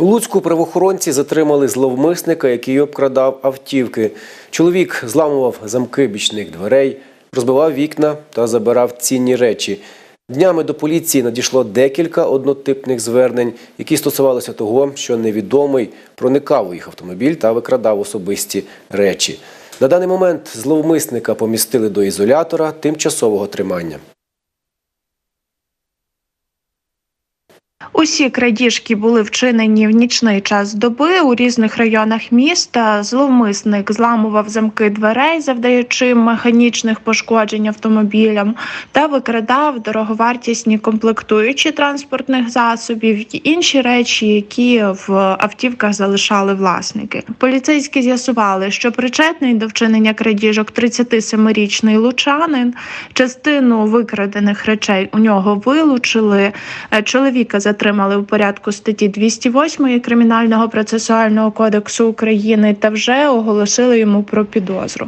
У Луцьку правоохоронці затримали зловмисника, який обкрадав автівки. Чоловік зламував замки бічних дверей, розбивав вікна та забирав цінні речі. Днями до поліції надійшло декілька однотипних звернень, які стосувалися того, що невідомий проникав у їх автомобіль та викрадав особисті речі. На даний момент зловмисника помістили до ізолятора тимчасового тримання. Усі крадіжки були вчинені в нічний час доби у різних районах міста. Зловмисник зламував замки дверей, завдаючи механічних пошкоджень автомобілям, та викрадав дороговартісні комплектуючі транспортних засобів і інші речі, які в автівках залишали власники. Поліцейські з'ясували, що причетний до вчинення крадіжок 37-річний лучанин. Частину викрадених речей у нього вилучили. Чоловіка затримали у порядку статті 208 Кримінального процесуального кодексу України та вже оголосили йому про підозру.